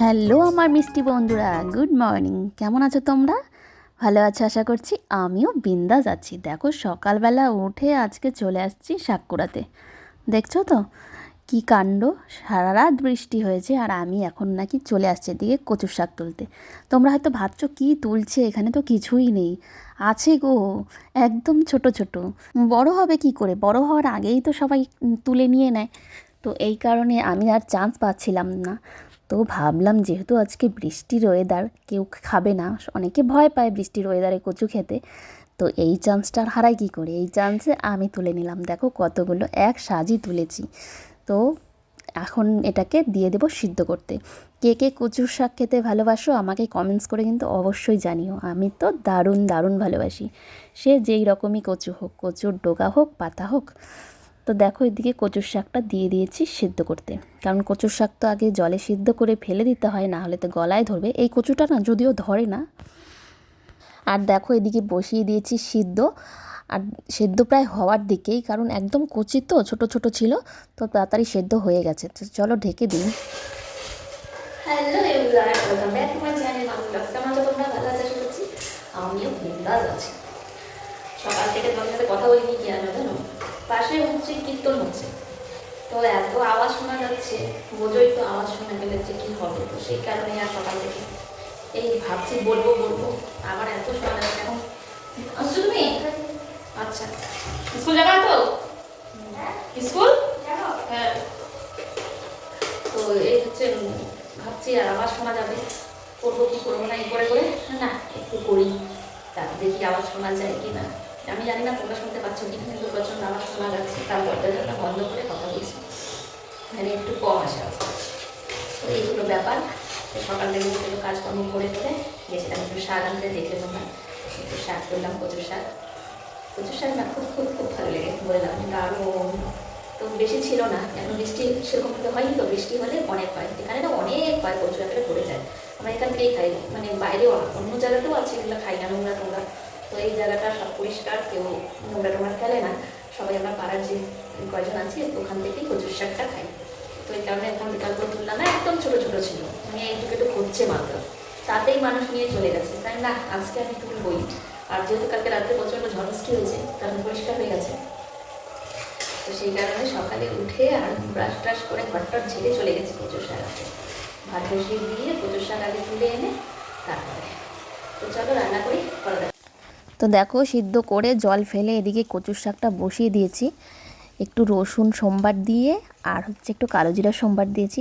Hello আমার মিষ্টি বন্ধুরা, গুড মর্নিং। কেমন আছো তোমরা? ভালো আছো আশা করছি? আমিও বিন্দাস আছি। দেখো সকালবেলা উঠে আজকে চলে আসছি সাতকুড়াতে দেখছ তো? কি কাণ্ড? সারা রাত বৃষ্টি হয়েছে আর আমি এখন নাকি চলে আসছি এদিকে কচুর শাক তুলতে। তোমরা হয়তো ভাবছ, কি তুলছে? এখানে তো কিছুই নেই। আছে গো, একদম ছোট ছোট। বড় হবে কি করে? বড় হওয়ার আগেই তো সবাই তুলে নিয়ে নেয়। তো এই কারণে আমি আর চান্স পাচ্ছিলাম না। তো ভাবলাম যেহেতু আজকে বৃষ্টির ওয়েদার কেউ খাবে না। অনেকে ভয় পায় বৃষ্টির ওয়েদারে কচু খেতে। তো এই চান্সটা হারাই কী করে? এই চান্সে আমি তুলে নিলাম। দেখো কতগুলো এক সাজি তুলেছি। তো এখন এটাকে দিয়ে দেবো সিদ্ধ করতে। কে কে কচুর শাক খেতে ভালোবাসো আমাকে কমেন্টস করে কিন্তু অবশ্যই জানিও। আমি তো দারুণ দারুণ ভালোবাসি। সে যেই রকমই কচু হোক, কচুর ডোগা হোক, পাতা হোক তো দেখো এদিকে কচুর শাকটা দিয়ে দিয়েছি সিদ্ধ করতে। কারণ কচুর শাক তো আগে জলে সিদ্ধ করে ফেলে দিতে হয়, না হলে তো গলায় ধরবে। এই কচুটা না যদিও ধরে না। আর দেখো এদিকে বসিয়ে দিয়েছি সিদ্ধ। আর সেদ্ধ প্রায় হওয়ার দিকেই, কারণ একদম কচি তো, ছোট ছোট ছিল, তো তাড়াতাড়ি সেদ্ধ হয়ে গেছে। তো চলো ঢেকে দিন আমিও সকাল থেকে তোমার সাথে কথা বলিনি কি জানো জানো? পাশে হচ্ছে কীর্তন হচ্ছে। তো এত আওয়াজ শোনা যাচ্ছে বোঝোই তো আওয়াজ শোনা গেলে যে কী হবে। তো সেই কারণে আর সকাল থেকে এই ভাবছি বলব বলব। আবার এত শোনা যাচ্ছে এখন। আসছো তুমি আচ্ছা। স্কুল যাবা তো? স্কুল? হ্যাঁ। তো এই হচ্ছে ভাবছি আর আওয়াজ শোনা যাবে। করব কি করব না এই করে করে। না একটু করি। তারপর দেখি আওয়াজ শোনা যায় কি না আমি জানি না, তোমরা শুনতে পাচ্ছ কি, কিন্তু প্রচণ্ড আওয়াজ শোনা যাচ্ছে, তার দরজাটা বন্ধ করে কথা বলছি। মানে একটু কম আসে তো এইগুলো ব্যাপার। সকাল থেকে একটু কাজকর্ম করে করে গেছিলাম, একটু শাক আনতে দেখলে তোমরা। একটু শাক করলাম, কচুর শাক। কচুর শাক না খুব খুব খুব ভালো লেগে বললাম দারুণ তো বেশি ছিল না, এখন বৃষ্টি সেরকম ভাবে হয়নি, তো বৃষ্টি হলে অনেক হয়। এখানে না অনেক হয় প্রচুর আকারে পড়ে যায়। আমরা এখান থেকেই খাই মানে বাইরেও অন্য জায়গাতেও আছে, এগুলো খাই না, নোংরা তো এই জায়গাটা সব পরিষ্কার, কেউ নোংরা টোংরা ফেলে না। সবাই আমরা পাড়ার যে কয়জন আছে, ওখান থেকেই কচুর শাকটা খাই। তো এই কারণে এখন বিকাল তুললাম না, একদম ছোটো ছোটো ছিল। মানে এইটুকু একটু হচ্ছে মাত্র। তাতেই মানুষ নিয়ে চলে গেছে। তাই না, আজকে আমি তুলবই আর যেহেতু কালকে রাত্রে প্রচণ্ড ঝড় হয়েছে কারণ পরিষ্কার হয়ে গেছে। তো সেই কারণে সকালে উঠে আর ব্রাশ ট্রাশ করে ঘরটর ঝেড়ে চলে গেছি কচুর শাক আনতে। ভাত বসিয়ে দিয়ে কচুর শাক আগে তুলে এনে তারপরে। তো চলো রান্না করি যাক। তো দেখো, সিদ্ধ করে জল ফেলে এদিকে কচুর শাকটা বসিয়ে দিয়েছি। একটু রসুন সোমবার দিয়ে আর হচ্ছে একটু কালো জিরা সোমবার দিয়েছি।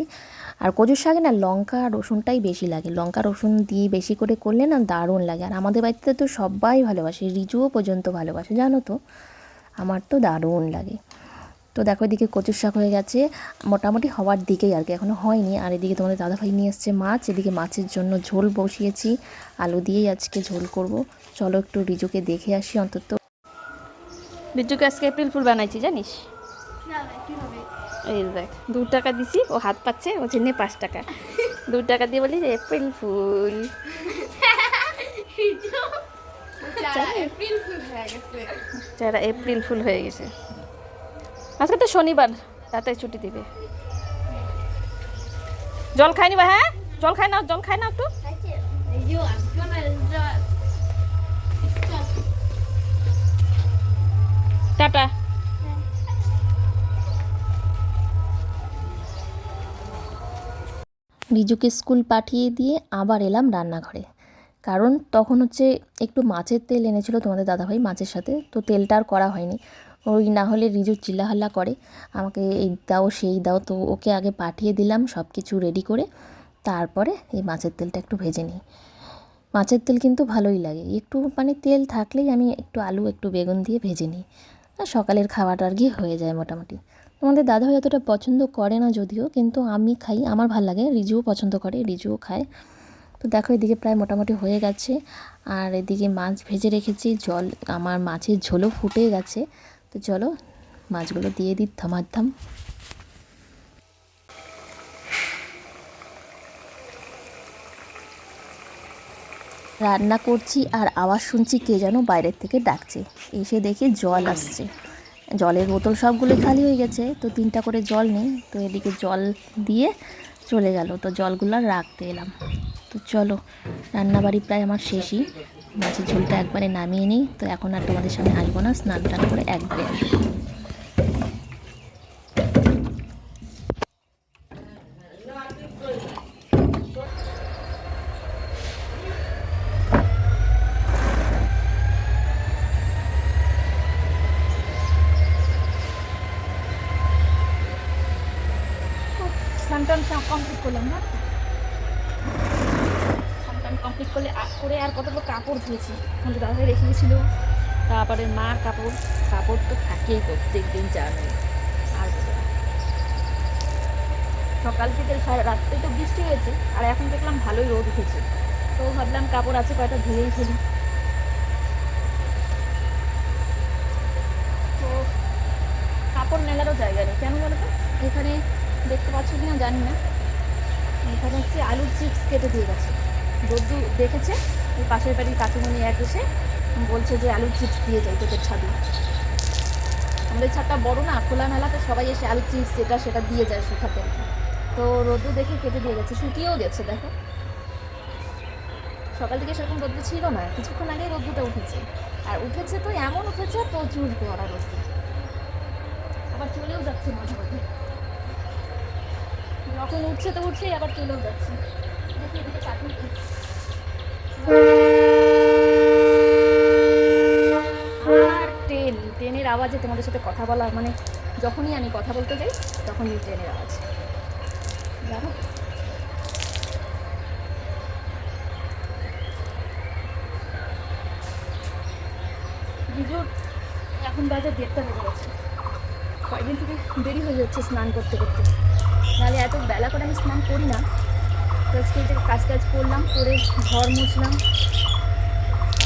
আর কচুর শাকে না লঙ্কা আর রসুনটাই বেশি লাগে। লঙ্কা, রসুন দিয়ে বেশি করে করলে না দারুণ লাগে। আর আমাদের বাড়িতে তো সবাই ভালোবাসে, রিজুও পর্যন্ত ভালোবাসে, জানো তো? আমার তো দারুণ লাগে। তো দেখো এদিকে কচুর শাক হয়ে গেছে। মোটামুটি হওয়ার দিকেই আর কি এখনও হয়নি। আর এদিকে তোমাদের দাদাভাই নিয়ে এসছে মাছ এদিকে মাছের জন্য ঝোল বসিয়েছি। আলু দিয়েই আজকে ঝোল করব। চলো একটু রিজুকে দেখে আসি অন্তত। রিজুকে আজকে এপ্রিল ফুল বানাইছি জানিস? এই দেখ দু টাকা দিছি ও হাত পাচ্ছে ও চিনে পাঁচ টাকা। দু টাকা দিয়ে বলি এপ্রিল ফুল। যারা এপ্রিল ফুল হয়ে গেছে। আজকে তো শনিবার তাতে ছুটি দিবে। জল খাই নিবা হ্যাঁ? জল খাই নাও, জল খাই নাও একটু। টাটা। রিজুকে স্কুল পাঠিয়ে দিয়ে আবার এলাম রান্নাঘরে। কারণ তখন হচ্ছে একটু মাছের তেল এনেছিল তোমাদের দাদাভাই মাছের সাথে, তো তেলটা আর করা হয়নি। ওই না হলে রিজু চিল্লাহাল্লা করে। আমাকে এই দাও, সেই দাও, তো ওকে আগে পাঠিয়ে দিলাম সব কিছু রেডি করে। তারপরে এই মাছের তেলটা একটু ভেজে নিই। মাছের তেল কিন্তু ভালোই লাগে। একটু মানে তেল থাকলেই আমি একটু আলু, একটু বেগুন দিয়ে ভেজে নিই। সকালের খাওয়াটা আর কি হয়ে যায় মোটামুটি। তোমাদের দাদাভাই অতটা পছন্দ করে না যদিও, কিন্তু আমি খাই, আমার ভালো লাগে, রিজুও পছন্দ করে, রিজুও খায়। তো দেখো, এদিকে প্রায় মোটামুটি হয়ে গেছে। আর এদিকে মাছ ভেজে রেখেছি, জল, আমার মাছের ঝোলও ফুটে গেছে। তো চলো, মাছগুলো দিয়ে দিই থামাধাম রান্না করছি আর আওয়াজ শুনছি কে যেন বাইরের থেকে ডাকছে। এসে দেখি জল আসছে। জলের বোতল সবগুলো খালি হয়ে গেছে, তো তিনটা করে জল নেই, তো এদিকে জল দিয়ে চলে গেল। তো জলগুলো রাখতে এলাম। তো চলো, রান্নাবাড়ি প্রায় আমার শেষই। মাছের ঝোলটা একবারে নামিয়ে নিই। তো এখন আর তোমাদের সামনে আসব না। স্নান টান করে একবারে আসব স্নান টান কমপ্লিট করলাম না স্নান টান কমপ্লিট করলে করে আর কতগুলো কাপড় ধুয়েছি। আমাদের দাদাভাই রেখে গেছিল। তারপরে মার কাপড় কাপড় তো থাকেই প্রত্যেক দিন জানো আর সকাল থেকে সারা রাত্রে তো বৃষ্টি হয়েছে, আর এখন দেখলাম ভালোই রোদ উঠেছে। তো ভাবলাম কাপড় আছে কয়টা ধুয়েই ফেলি। তো কাপড় মেলারও জায়গা নেই, কেন বলো তো? এখানে দেখতে পাচ্ছ কি না জানি না। এখানে হচ্ছে আলুর চিপস কেটে দিয়ে গেছে। রোদ্দু দেখেছে? পাশের বাড়ির কাকিমণি এক এসে বলছে যে আলুর চিপস দিয়ে যাই তোদের ছাদে। আমাদের ছাদটা বড় না খোলা মেলাতে সবাই এসে আলু চিপস এটা, সেটা দিয়ে যায় শুকাতে। তো রোদ্দু দেখে কেটে দিয়ে গেছে, শুকিয়েও গেছে, দেখো। সকাল থেকে সেরকম রোদ্দু ছিল না, কিছুক্ষণ আগে রোদ্দুটা উঠেছে। আর উঠেছে তো এমন উঠেছে, প্রচুর কড়া রোদ্দু আবার চলেও যাচ্ছে মাঝে মাঝে। যখন উঠছে তো উঠছেই আবার চলেও যাচ্ছে। দেখি এদিকে তাকিয়ে দেখি। আর ট্রেন ট্রেনের আওয়াজে তোমাদের সাথে কথা বলা মানে যখনই আমি কথা বলতে যাই, তখনই ট্রেনের আওয়াজ। জানো বিজুর এখন বাজে দেড়টা বেজে গেছে। কয়েকদিন থেকে দেরি হয়ে যাচ্ছে স্নান করতে করতে। নাহলে এত বেলা করে আমি স্নান করি না। তো কাজ টাজ করলাম, করে ঘর মুছলাম।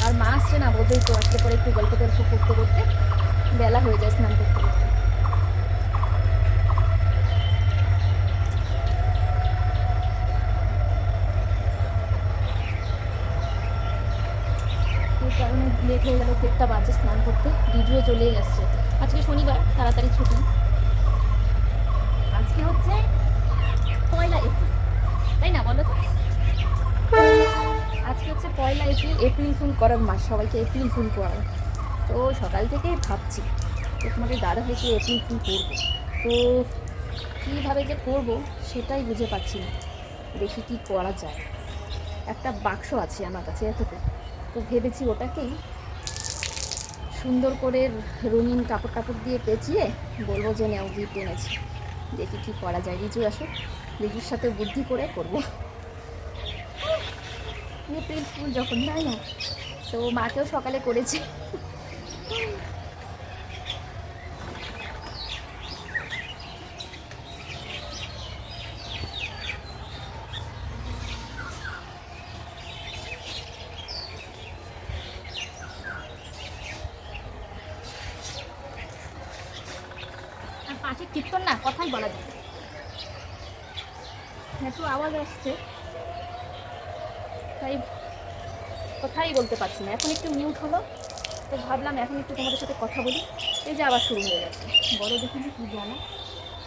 আর মা আসছে না বোধহয় তো আজকে পরে একটু গল্প করতে করতে। বেলা হয়ে যায় স্নান করতে কারণে লেট হয়ে গেল, দেড়টা বাজে স্নান করতে। ভিডিও চলেই আসছে। আজকে শনিবার, তাড়াতাড়ি ছুটি। আজকে হচ্ছে পয়লা এপ্রিল। তাই না বলো আজকে হচ্ছে পয়লা এপ্রিল এপ্রিল ফুল করার মাস সবাইকে এপ্রিল ফুল করার তো সকাল থেকেই ভাবছি যে তোমাদের দাদা হয়েছে এপ্রিল কী করব? তো কীভাবে যে করব সেটাই বুঝে পাচ্ছি না। দেখি কী করা যায়। একটা বাক্স আছে আমার কাছে এতটুকু। তো ভেবেছি ওটাকেই সুন্দর করে রঙিন কাপড় টাপড় দিয়ে পেঁচিয়ে বলব যে নেও গিয়ে এনেছি দেখি কী করা যায়। রিজু, আসো। রিজুর সাথে বুদ্ধি করে করব। এপ্রিল ফুল যখন তাই না, তো মাকেও সকালে করেছি। পাশে কীর্তন না, কথাই বলা যায়। একটু আওয়াজ আসছে। তাই কথাই বলতে পারছি না। এখন একটু মিউট হলো। তো ভাবলাম এখন একটু তোমাদের সাথে কথা বলি। এই যে আবার শুরু হয়ে গেছে। বড় দেখুন কি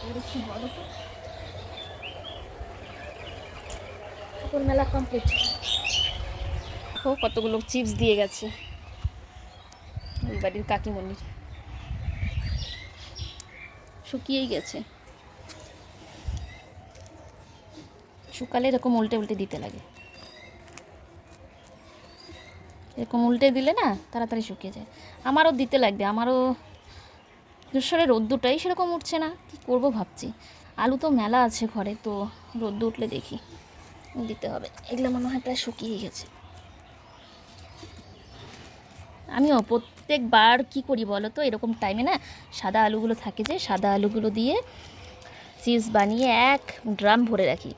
এবার একটু বড় তো। ঠাকুর মেলা কমপ্লিট ও কতগুলো চিপস দিয়ে গেছে। ওই বাড়ির কাকিমণির। শুকিয়েই গেছে। শুকালে এরকম উল্টে উল্টে দিতে লাগে। এরকম উল্টে দিলে না তাড়াতাড়ি শুকিয়ে যায়। আমারও দিতে লাগবে, আমারও ঈশ্বরের রোদ্দুটাই সেরকম উঠছে না, কি করব ভাবছি। আলু তো মেলা আছে ঘরে, তো রোদ্দু উঠলে দেখি, দিতে হবে। এগুলো মনে হয় প্রায় শুকিয়ে গেছে। আমিও প্রত্যেকবার কি করি বলো তো, এরকম টাইমে না সাদা আলুগুলো থাকে যে, সাদা আলুগুলো দিয়ে চিপস বানিয়ে এক ড্রাম ভরে রাখি।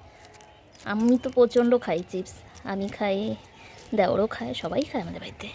আমি তো প্রচণ্ড খাই চিপস আমি খাই দেওরও খায় সবাই খায় আমাদের বাড়িতে।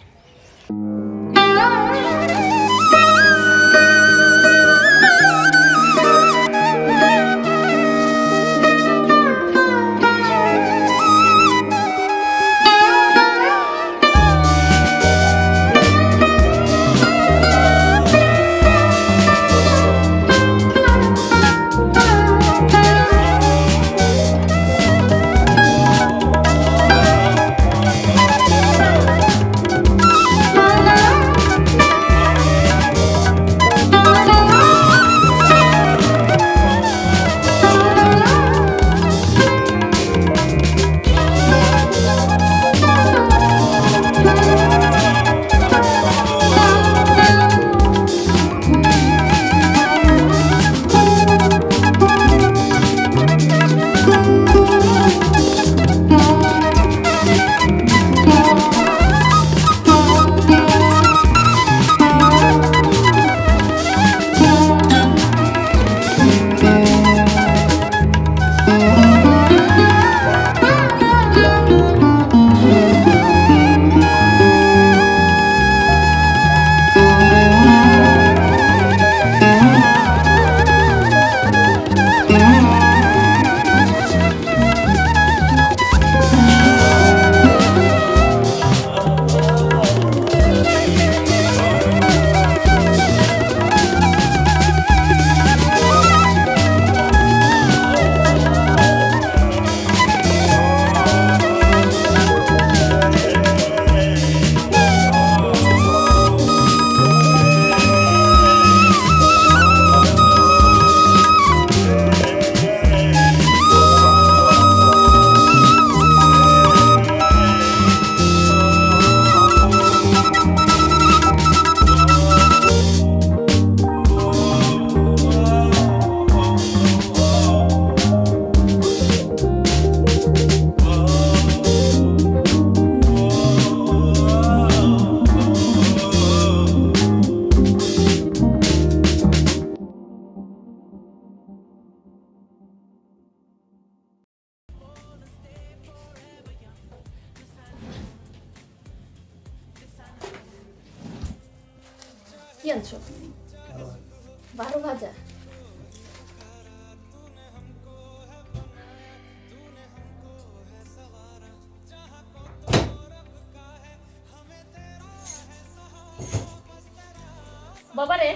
বাবারে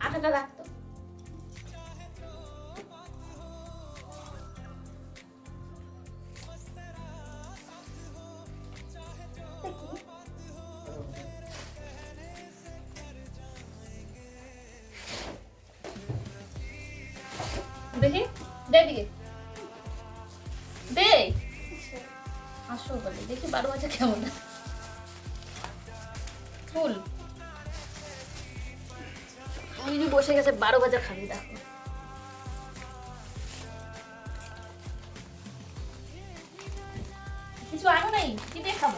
আঠাটা রাখতো দিদি বসে গেছে বারো বাজে খাবি দেখো। কিছু আনো নাই? কি দিয়ে খাব?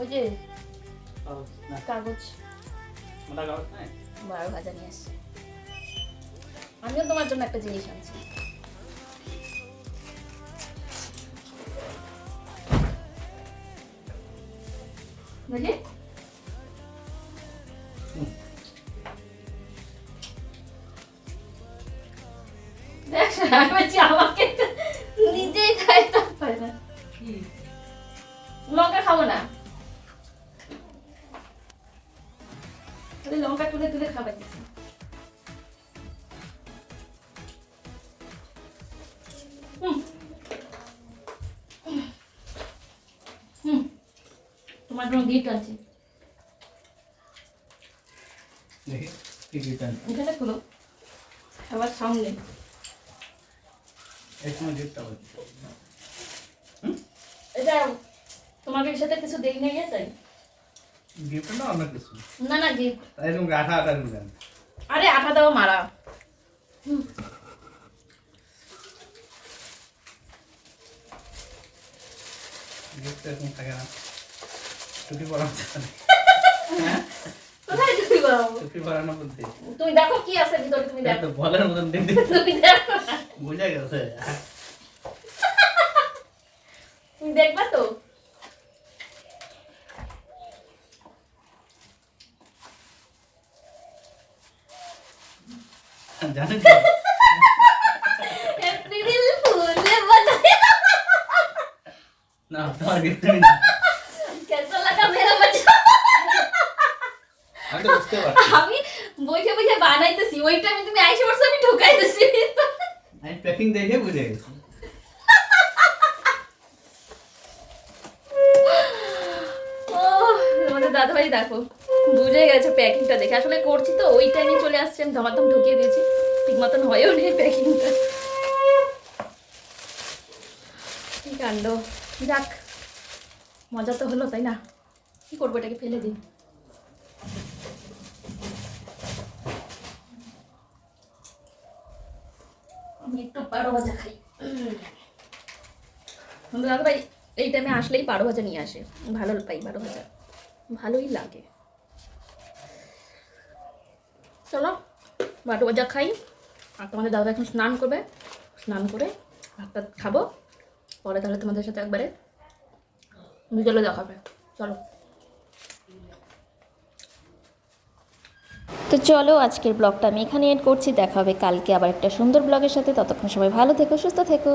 ওই যে কাগজ বারো ভাজা নিয়ে আসছে। আমিও তোমার জন্য একটা জিনিস আনছি। বুঝলি আমাকে নিজেই খাই তা না। লঙ্কা খাব না। লঙ্কা তুলে তুলে খাবার দিচ্ছি হুম। হুম। তোমার জন্য গিফট আছে? এখানে খুলো। সবার সামনে। এটা তোমাকে সাথে কিছু দেই নাই তাই? না না গিফট আরে আঠা দেওয়া মারা। হুম। কোথায় তুমি তুমি দেখো কি আছে ভিতরে তুমি দেখো। বলার মতন দেখতে তুমি দেখো বুঝে গেছে। দেখবা তো। আমি বুঝতে পারছি। বানাইতেছি ওইটা আমি তুমি আইসে পড়ছো আমি ঢুকাইতেছি। আমি প্যাকিং দেখে বুঝে গেছি দাদাভাই দেখো, বুঝে গেছে প্যাকিংটা দেখে। আসলে করছি তো, ওই টাইমে চলে আসছে, আমি ধমাধম ঢুকিয়ে দিয়েছি। ঠিক মতন হয়েও নেই প্যাকিংটা। কি কাণ্ড। যাক, মজা তো হলো, তাই না? কি করব, এটাকে ফেলে দিই আমি একটু পারো ভাজা খাই বন্ধু দাদা ভাই, এই টাইমে আসলেই বারো ভাজা নিয়ে আসে। ভালো পাই বারো ভাজা। ভালোই লাগে। চলো, বারো ভাজা খাই। আর তোমাদের দাদা এখন স্নান করবে। স্নান করে ভাতটা খাব। পরে তাহলে তোমাদের সাথে একবারে বিকেলে দেখাবে চলো। তো চলো, আজকের ব্লগটা আমি এখানে এড করছি। দেখা হবে কালকে আবার একটা সুন্দর ব্লগের সাথে। ততক্ষণ সবাই ভালো থেকো, সুস্থ থেকো।